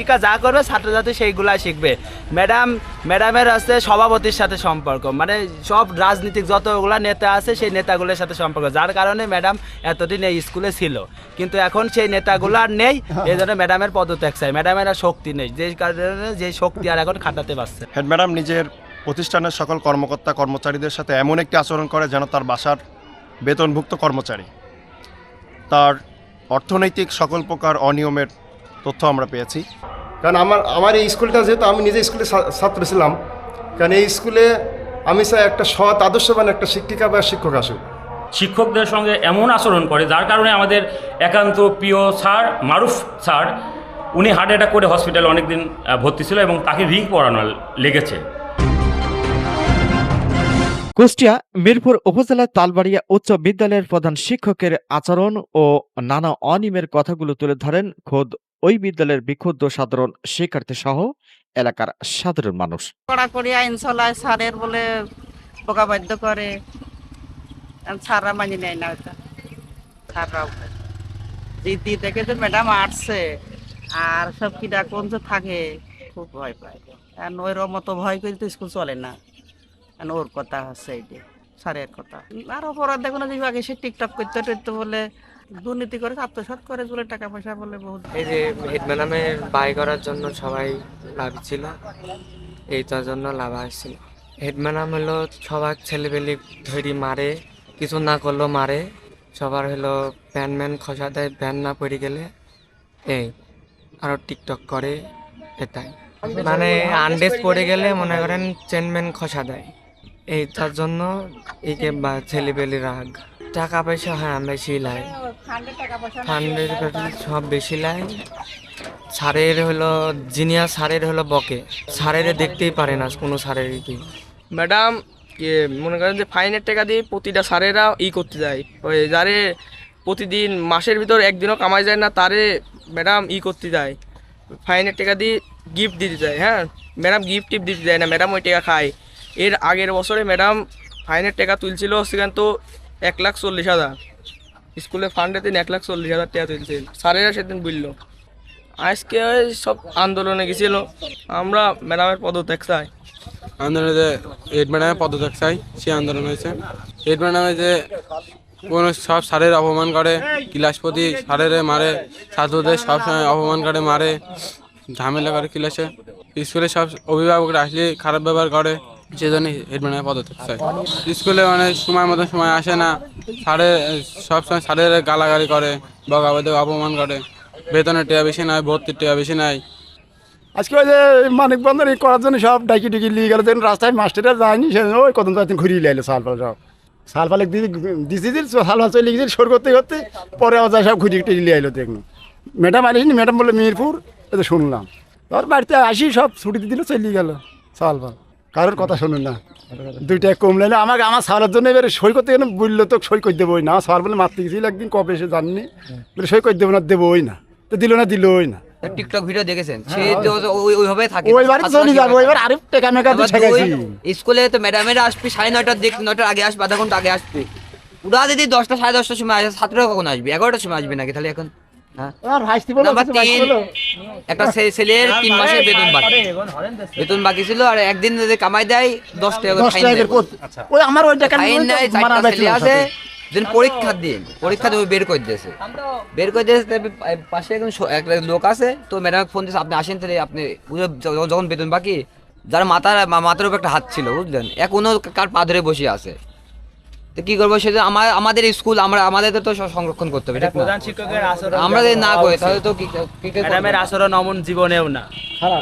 শিক্ষিকা যা করবে, ছাত্রছাত্রী সেইগুলাই শিখবে। ম্যাডাম, ম্যাডামের হচ্ছে সভাপতির সাথে সম্পর্ক। মানে সব রাজনীতিক যতগুলো নেতা আছে, সেই নেতাগুলোর সাথে সম্পর্ক। যার কারণে ম্যাডাম এতদিন এই স্কুলে ছিল। কিন্তু এখন সেই নেতাগুলো আর নেই, এই জন্য ম্যাডামের পদত্যাগ চাই। ম্যাডামের আর শক্তি নেই। যে কারণে যে শক্তি আর এখন খাটাতে পারছে। হেড ম্যাডাম, নিজের প্রতিষ্ঠানের সকল কর্মকর্তা, কর্মচারীদের সাথে এমন একটি আচরণ করে যেন তার বাসার বেতনভুক্ত কর্মচারী। তার অর্থনৈতিক সকল প্রকার অনিয়মের তথ্য আমরা পেয়েছি। কারণ আমার আমার এই স্কুলটা যেহেতু আমি নিজে স্কুলে ছাত্র ছিলাম কারণ এই স্কুলে আমি চাই একটা সৎ আদর্শবান একটা শিক্ষিকা বা শিক্ষক আসুক। শিক্ষকদের সঙ্গে এমন আচরণ করে যার কারণে আমাদের একান্ত প্রিয় স্যার মারুফ স্যার উনি হার্ট অ্যাটাক করে হসপিটালে অনেকদিন ভর্তি ছিল এবং তাকে রিং পড়ানো লেগেছে। কুষ্টিয়া মিরপুর উপজেলার তালবাড়িয়া উচ্চ বিদ্যালয়ের প্রধান শিক্ষকের আচরণ ও নানা অনিয়মের কথাগুলো তুলে ধরেন খোদ ওই বিদ্যালয়ের বিক্ষুব্ধ সাধারণ শিক্ষার্থী সহ এলাকার সাধারণ মানুষ। কড়াকড়ি আইন চলায় স্যারের বলে বোকা বাধ্য করে স্যাররা মানি নেয় না স্যাররাও দিদি দেখে যে ম্যাডাম আসছে। আর সব কিটা কোন যে থাকে। খুব ভয় পায়। আর ওর মতো ভয় করে তো স্কুল চলে না। ওর কথা হচ্ছে এই যে স্যারের কথা। আর অপরাধ দেখো না যে, আগে সে টিকটক করতে টরতে বলে দুর্নীতি করে, আত্মসাৎ করে বলে টাকা পয়সা বলে বহুত। এই যে হেড ম্যাডামের বাই করার জন্য সবাই ভাবছিল এইটার জন্য লাভ আসছিল। হেড ম্যাডাম হলো, সবার ছেলেবেলি ধরি মারে, কিছু না করলেও মারে। সবার হলো, প্যান ম্যান খসা দেয়, প্যান না পড়ে গেলে, এই আরও টিকটক করে, এটাই। মানে আন্ডেজ পড়ে গেলে মনে করেন চেনম্যান খসা দেয়। এই তার জন্য একে ছেলেবেলি রাগ। টাকা পয়সা হ্যাঁ বেশি লাই। ফান্ডের সব বেশি লাই। সারের হলো জিনিয়া সারের হলো বকে। সারের দেখতেই পারে না কোনো সারের কি। ম্যাডাম ইয়ে মনে করেন যে ফাইনের টাকা দিয়ে প্রতিটা স্যারেরা ই করতে যায়। ওই যারে প্রতিদিন মাসের ভিতর একদিনও কামাই যায় না তারে ম্যাডাম ই করতে যায়। ফাইনের টাকা দিয়ে গিফট দিতে যায় হ্যাঁ? ম্যাডাম গিফট টিপ দিতে যায় না ম্যাডাম ওই টাকা খায়। এর আগের বছরে ম্যাডাম ফাইনের টাকা তুলছিল সেখান তো এক লাখ চল্লিশ হাজার। স্কুলে ফান্ডে দিন এক লাখ চল্লিশ হাজার টাকা তুলছিল স্যারেরা সেদিন বুঝলো আজকে সব আন্দোলনে গেছিল, আমরা ম্যাডামের পদত্যাগ চাই। আন্দোলনে যে হেড ম্যাডামের পদত্যাগ চাই সে আন্দোলন হয়েছে। হেড ম্যাডামে যে কোনো সব স্যারের অপমান করে ক্লাস প্রতি স্যারের মারে, ছাত্রদের সবসময় অপমান করে, মারে, ঝামেলা করে ক্লাসে। স্কুলে সব অভিভাবকরা আসলে খারাপ ব্যবহার করে। সেজন্য হেড ম্যাডামের পদত্যাগ চাই। স্কুলে মানে সময় মতো সময় আসে না। স্যারের সবসময় স্যারের গালাগালি করে বকাবাদে অপমান করে। বেতনের টেয়া বেশি নাই, ভর্তির টেয়া বেশি নাই। আজকে ওই যে মানিক বন্ধন করার জন্য সব ডাকি টুকি নিয়ে গেল। যেন রাস্তায় মাস্টাররা যায়নি সে ওই কত যাচ্ছেন ঘুরিয়ে লাইলো সাল ফাল সব। সাল ফালে দিদি, দিছি সাল ফাল চলে গেছিল সর করতে করতে, পরে আবার সব ঘুরিয়ে টুরিয়ে লিয়ে আইলো দেখুন। ম্যাডাম আনিসনি ম্যাডাম বলল, মিরপুর তো শুনলাম। তোর বাড়িতে আসি, সব ছুটি দিল, চলে গেল সাল ফাল কারোর কথা শুনুন না। দুইটা কম লাইলে আমাকে আমার সালের জন্য এবারে সই করতে গেলে বলল তো সই করে দেবোই না। সাল বলে মারতে গেছিল একদিন কবে এসে জাননি? বলে সই করে দেবো না দেবোই না। তো দিল না দিলই না। টিকটক ভিডিও দেখেছেন? সে তো ওই- ওইভাবে থাকে। ওইবার চলে যাব ওইবার আরে টেকা মেকা দিয়ে আবার স্কুলে তো ম্যাডামেরা আসবে সাড়ে নয়টার দিক নয়টার আগে আসবে আধা ঘণ্টা আগে আসবে। ওরা যদি দশটা সাড়ে দশটার সময় আসে ছাত্ররা কখন আসবে? এগারোটার সময় আসবে নাকি তাহলে এখন? আর ভাইস্তি বলো নাম্বার কিছু ভাইস্তি তিন। বলো। একটা ছেলের তিন মাসের বেতন বাকি। বেতন বাকি ছিল আর একদিন যদি কামাই দেয় দশ টাকা করে দশ ফাইন টাকা করে দেয়। কর- ওই আমার ওই টাকা ফাইন নেয় চারটা ছেলে আছে যেন পরীক্ষার দিন। পরীক্ষা দেবে বের করে দিয়েছে। বের করে দিয়েছে পাশে একজন একটা লোক আছে তো ম্যাডাম ফোন দিয়েছে আপনি আসেন তাহলে আপনি যখন বেতন বাকি যার মাথার মাথার উপর একটা হাত ছিল বুঝলেন? এখনও কার পা ধরে বসে আছে। তো কি করব সেটা আমার আমাদের স্কুল আমরা আমাদের তো সব সংরক্ষণ করতে হবে না? প্রধান শিক্ষকের আচরণ আমরা যদি না করি তাহলে তো ম্যাডামের আচরণ অমন জীবনেও না।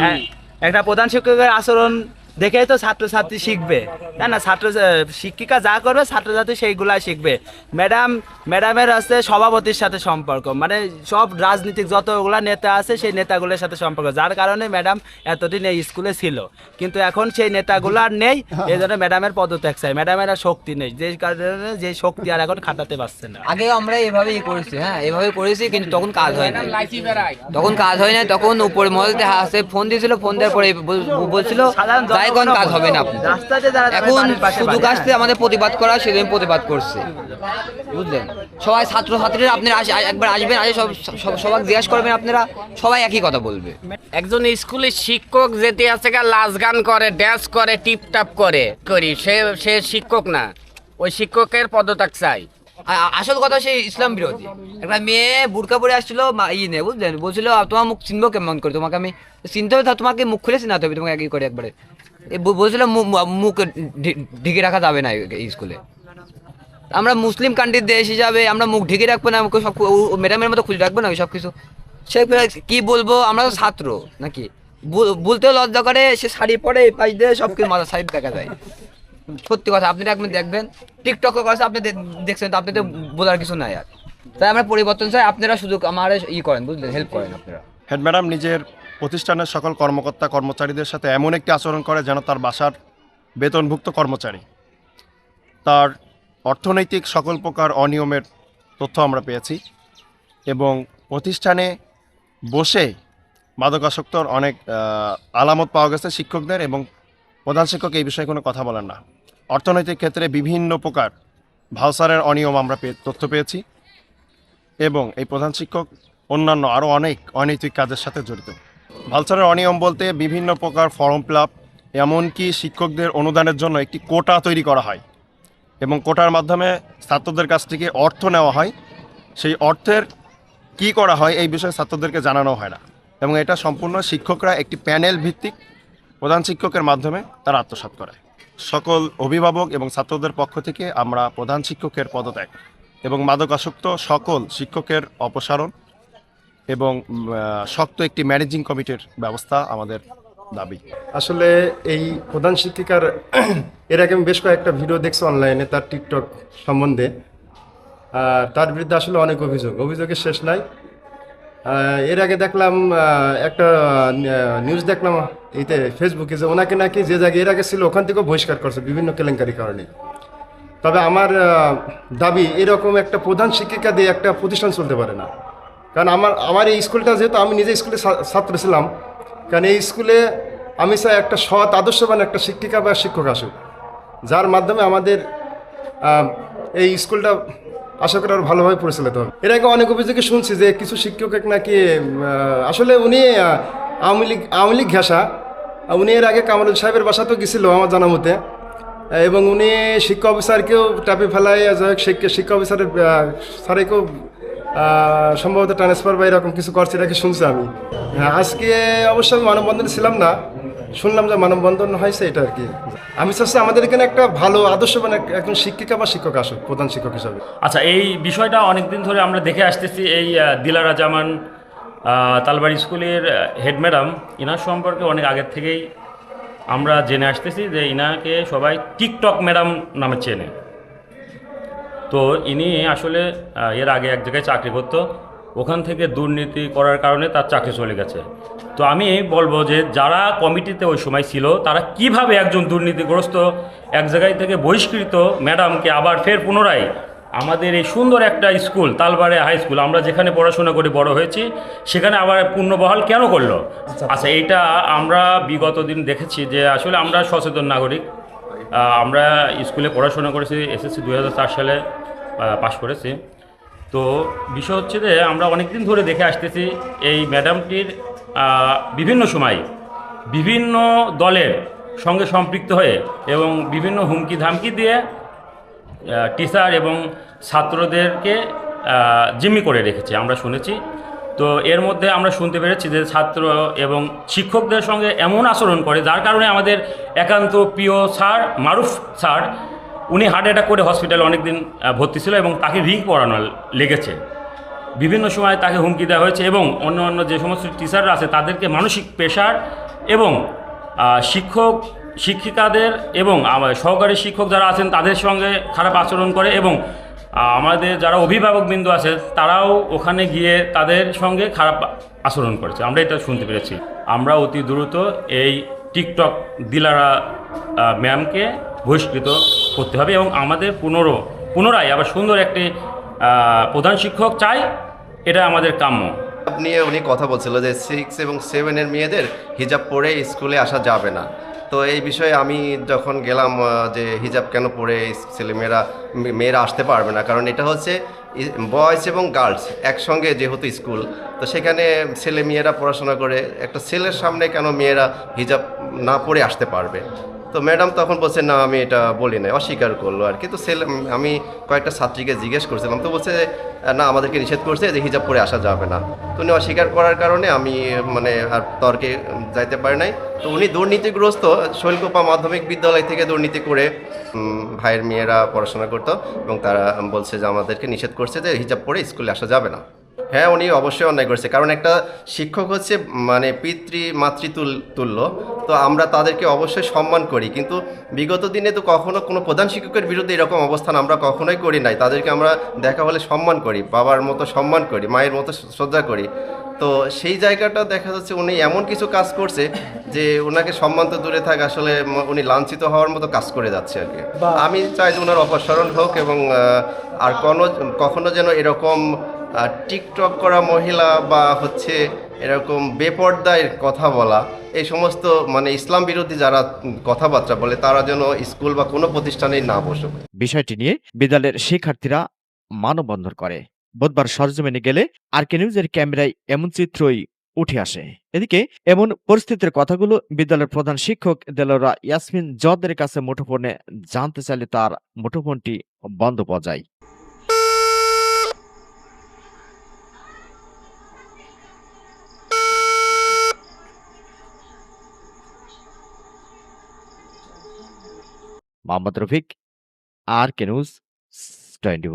হ্যাঁ, একটা প্রধান শিক্ষকের আচরণ দেখেই তো ছাত্রছাত্রী শিখবে। তাই না ছাত্র শিক্ষিকা যা করবে ছাত্রছাত্রী সেইগুলাই শিখবে। ম্যাডাম ম্যাডামের হচ্ছে সভাপতির সাথে সম্পর্ক। মানে সব রাজনীতিক যতগুলা নেতা আছে সেই নেতাগুলোর সাথে সম্পর্ক। যার কারণে ম্যাডাম এতদিন এই স্কুলে ছিল। কিন্তু এখন সেই নেতাগুলো আর নেই এই জন্য ম্যাডামের পদত্যাগ চাই। ম্যাডামের আর শক্তি নেই। যে কারণে যে শক্তি আর এখন খাটাতে পারছে না। আগে আমরা এভাবেই করেছি হ্যাঁ এভাবে করেছি কিন্তু তখন কাজ হয় না তখন কাজ হয় না তখন উপরে মহলতে আসে ফোন দিয়েছিল ফোন দেওয়ার পরে বল- বলছিল বাইকন কাজ হবে না যারা এখন বাড়ি, আসছে হ্যাঁ। আমাদের প্রতিবাদ করা সেদিন প্রতিবাদ করছে। বুঝলেন? সবাই ছাত্র ছাত্রীরা আপনারা আসে- একবার আসবেন আসে সব সব- সবাই জিজ্ঞাসা করবেন আপনারা সবাই একই কথা বলবে। একজন স্কুলের শিক্ষক যেতে আছে গা লাচ গান করে ড্যান্স করে টিপটাপ করে করি। সে সে শিক্ষক না ওই শিক্ষকের পদত্যাগ চাই। আসল কথা সেই ইসলাম বিরোধী। একটা মেয়ে বুরকা পরে আসছিল ই নে বুঝলেন বলছিল তোমার মুখ চিনবো কেমন করে? তোমাকে আমি চিনতে হবে তোমাকে মুখ খুলে চিনাতে হবে তোমাকে একই করে একবারে। বলছিল মুখ ঢেকে রাখা যাবে না এই স্কুলে। আমরা মুসলিম কান্ট্রির দেশ হিসাবে আমরা মুখ ঢেকে রাখব না, আমাকে সব ম্যাডামের মতো খুলে রাখব না সব কিছু সে কি বলব, আমরা তো ছাত্র নাকি? বল- বলতেও লজ্জা করে, সে শাড়ি পরে পাশ দিয়ে সব কিছু মাথা সাইড দেখা যায়। সত্যি কথা, আপনি একদিন দেখবেন টিকটক করেছে আপনি দেখছেন তো আপনি তো বোঝার কিছু নাই আর। তাই আমরা পরিবর্তন চাই, আপনারা সুযোগ আমার ই করেন, বুঝলেন হেল্প করেন আপনারা। হেড ম্যাডাম নিজের প্রতিষ্ঠানের সকল কর্মকর্তা, কর্মচারীদের সাথে এমন একটি আচরণ করে যেন তার বাসার বেতনভুক্ত কর্মচারী, তার অর্থনৈতিক সকল প্রকার অনিয়মের তথ্য আমরা পেয়েছি এবং প্রতিষ্ঠানে বসে মাদকাসক্তর অনেক আলামত পাওয়া গেছে শিক্ষকদের এবং প্রধান শিক্ষক এই বিষয়ে কোনো কথা বলেন না। অর্থনৈতিক ক্ষেত্রে বিভিন্ন প্রকার ভাউসারের অনিয়ম আমরা তথ্য পেয়েছি এবং এই প্রধান শিক্ষক, অন্যান্য আরও অনেক অনৈতিক কাজের সাথে জড়িত। ভালচারের অনিয়ম বলতে বিভিন্ন প্রকার ফর্ম ফিল আপ, এমনকি শিক্ষকদের অনুদানের জন্য একটি কোটা তৈরি করা হয় এবং কোটার মাধ্যমে ছাত্রদের কাছ থেকে অর্থ নেওয়া হয়। সেই অর্থের কি করা হয় এই বিষয়ে ছাত্রদেরকে জানানো হয় না এবং এটা সম্পূর্ণ শিক্ষকরা একটি প্যানেল ভিত্তিক প্রধান শিক্ষকের মাধ্যমে তারা আত্মসাৎ করে সকল অভিভাবক এবং ছাত্রদের পক্ষ থেকে আমরা প্রধান শিক্ষকের পদত্যাগ এবং মাদকাসক্ত সকল শিক্ষকের অপসারণ এবং শক্ত একটি ম্যানেজিং কমিটির ব্যবস্থা আমাদের দাবি। আসলে এই প্রধান শিক্ষিকার এর আগে আমি বেশ কয়েকটা ভিডিও দেখছি অনলাইনে তার টিকটক সম্বন্ধে। তার বিরুদ্ধে আসলে অনেক অভিযোগ। অভিযোগের শেষ নাই। এর আগে দেখলাম একটা নিউজ দেখলাম, এইতে ফেসবুকে যে ওনাকে নাকি যে জায়গায়, এর আগে ছিল, ওখান থেকেও বহিষ্কার করছে বিভিন্ন কেলেঙ্কারি কারণে। তবে আমার দাবি, এরকম একটা প্রধান শিক্ষিকা দিয়ে একটা প্রতিষ্ঠান চলতে পারে না। কারণ আমার আমার এই স্কুলটা যেহেতু আমি নিজে স্কুলে ছাত্র ছিলাম, কারণ এই স্কুলে আমি চাই একটা সৎ, আদর্শবান একটা শিক্ষিকা বা শিক্ষক আসুক, যার মাধ্যমে আমাদের এই স্কুলটা আশা করি আরও ভালোভাবে পরিচালিত হবে। এর আগে অনেক অভিযোগে শুনছি যে কিছু শিক্ষক নাকি আসলে উনি আওয়ামী লীগ আওয়ামী লীগ ঘেঁষা। উনি এর আগে কামরুল সাহেবের বাসাতেও গেছিল আমার জানা মতে। এবং উনি শিক্ষা অফিসারকেও টাপে ফেলায় শিক্ষা অফিসারের স্যারেকেও সম্ভবত ট্রান্সফার বা এরকম কিছু করছে এটাকে শুনছি আমি। হ্যাঁ আজকে অবশ্য আমি মানববন্ধনে ছিলাম না। শুনলাম যে মানববন্ধন হয়েছে, এটা আর কি। আমি চাচ্ছি আমাদের এখানে একটা ভালো আদর্শবান এক- একজন শিক্ষিকা বা শিক্ষক আসুক, প্রধান শিক্ষক হিসাবে। আচ্ছা এই বিষয়টা অনেকদিন ধরে আমরা দেখে আসতেছি, এই দিলারা জামান তালবাড়ি স্কুলের হেড ম্যাডাম। ইনার সম্পর্কে অনেক আগের থেকেই আমরা জেনে আসতেছি যে ইনাকে সবাই টিকটক ম্যাডাম নামে চেনে। তো ইনি আসলে এর আগে এক জায়গায় চাকরি করতো। ওখান থেকে দুর্নীতি করার কারণে তার চাকরি চলে গেছে। তো আমি বলব যে যারা কমিটিতে ওই সময় ছিল তারা কীভাবে একজন দুর্নীতিগ্রস্ত এক জায়গায় থেকে বহিষ্কৃত ম্যাডামকে আবার ফের পুনরায় আমাদের এই সুন্দর একটা স্কুল তালবাড়ে হাই স্কুল আমরা যেখানে পড়াশোনা করে বড় হয়েছি সেখানে আবার পূর্ণবহাল কেন করল? আচ্ছা। এইটা আমরা বিগত দিন দেখেছি যে আসলে আমরা সচেতন নাগরিক। আমরা স্কুলে পড়াশোনা করেছি এসএসসি দু হাজার চার সালে পাশ করেছি। তো বিষয় হচ্ছে যে আমরা অনেক দিন ধরে দেখে আসতেছি এই ম্যাডামটির বিভিন্ন সময় বিভিন্ন দলের সঙ্গে সম্পৃক্ত হয়ে এবং বিভিন্ন হুমকি ধামকি দিয়ে টিচার এবং ছাত্রদেরকে জিম্মি করে রেখেছে, আমরা শুনেছি। তো এর মধ্যে আমরা শুনতে পেরেছি যে ছাত্র এবং শিক্ষকদের সঙ্গে এমন আচরণ করে, যার কারণে আমাদের একান্ত প্রিয় স্যার, মারুফ স্যার উনি হার্ট অ্যাটাক করে হসপিটালে অনেকদিন ভর্তি ছিল এবং তাকে রিং পড়ানো লেগেছে। বিভিন্ন সময় তাকে হুমকি দেওয়া হয়েছে এবং অন্য অন্য যে সমস্ত টিচাররা আছে, তাদেরকে মানসিক প্রেশার এবং শিক্ষক, শিক্ষিকাদের এবং আমার সহকারী শিক্ষক যারা আছেন, তাদের সঙ্গে খারাপ আচরণ করে এবং আমাদের যারা অভিভাবকবৃন্দ আছে, তারাও ওখানে গিয়ে তাদের সঙ্গে খারাপ আচরণ করেছে। আমরা এটা শুনতে পেরেছি। আমরা অতি দ্রুত এই টিকটক দিলারা ম্যামকে বহিষ্কৃত করতে হবে এবং আমাদের পুনরো, পুনরায় আবার সুন্দর একটি প্রধান শিক্ষক চাই, এটা আমাদের কাম্য। নিয়ে উনি কথা বলছিল যে সিক্স এবং সেভেনের মেয়েদের হিজাব পরে স্কুলে আসা যাবে না। তো এই বিষয়ে আমি যখন গেলাম যে হিজাব কেন পরে ছেলেমেয়েরা মেয়েরা আসতে পারবে না, কারণ এটা হচ্ছে বয়েজ এবং গার্লস একসঙ্গে যেহেতু স্কুল, তো সেখানে ছেলে মেয়েরা পড়াশোনা করে, একটা ছেলের সামনে কেন মেয়েরা হিজাব না পরে আসতে পারবে? তো ম্যাডাম তখন বলছে, না, আমি এটা বলি না অস্বীকার করল আর কি। তো ছেলে, আমি কয়েকটা ছাত্রীকে জিজ্ঞেস করছিলাম, তো বলছে, না, আমাদেরকে নিষেধ করছে যে হিজাব পরে আসা যাবে না। তো উনি অস্বীকার করার কারণে আমি মানে আর তর্কে যাইতে পারি নাই। তো উনি দুর্নীতিগ্রস্ত শৈলকোপা মাধ্যমিক বিদ্যালয় থেকে দুর্নীতি করে ভাইয়ের মেয়েরা পড়াশোনা করতো এবং তারা বলছে যে আমাদেরকে নিষেধ করছে যে হিজাব পরে স্কুলে আসা যাবে না। হ্যাঁ উনি অবশ্যই অন্যায় করছে। কারণ একটা শিক্ষক হচ্ছে মানে পিতৃ মাতৃতুল তুল্য। তো আমরা তাদেরকে অবশ্যই সম্মান করি। কিন্তু বিগত দিনে তো কখনো কোনো প্রধান শিক্ষকের বিরুদ্ধে এরকম অবস্থান আমরা কখনোই করি নাই। তাদেরকে আমরা দেখা হলে সম্মান করি বাবার মতো সম্মান করি মায়ের মতো শ্রদ্ধা করি। তো সেই জায়গাটা দেখা যাচ্ছে উনি এমন কিছু কাজ করছে যে ওনাকে সম্মান তো দূরে থাক আসলে উনি লাঞ্ছিত হওয়ার মতো কাজ করে যাচ্ছে আর কি। আমি চাই যে ওনার অপসারণ হোক এবং আর কোনো কখনো যেন এরকম টিকটক করা মহিলা বা হচ্ছে এরকম বেপর্দায় কথা বলা, এই সমস্ত মানে ইসলাম বিরোধী যারা কথাবার্তা বলে, তারা যেন স্কুল বা কোনো প্রতিষ্ঠানেই না বসুক। বিষয়টি নিয়ে বিদ্যালয়ের শিক্ষার্থীরা মানববন্ধন করে। বুধবার সরজমিনে গেলে আর কে নিউজের ক্যামেরায় এমন চিত্রই উঠে আসে। এদিকে এমন পরিস্থিতির কথাগুলো বিদ্যালয়ের প্রধান শিক্ষক দেলোরা ইয়াসমিন জদের কাছে মুঠোফোনে জানতে চাইলে তার মুঠোফোনটি বন্ধ পাওয়া যায়। Mohammad Rafiq R K news twenty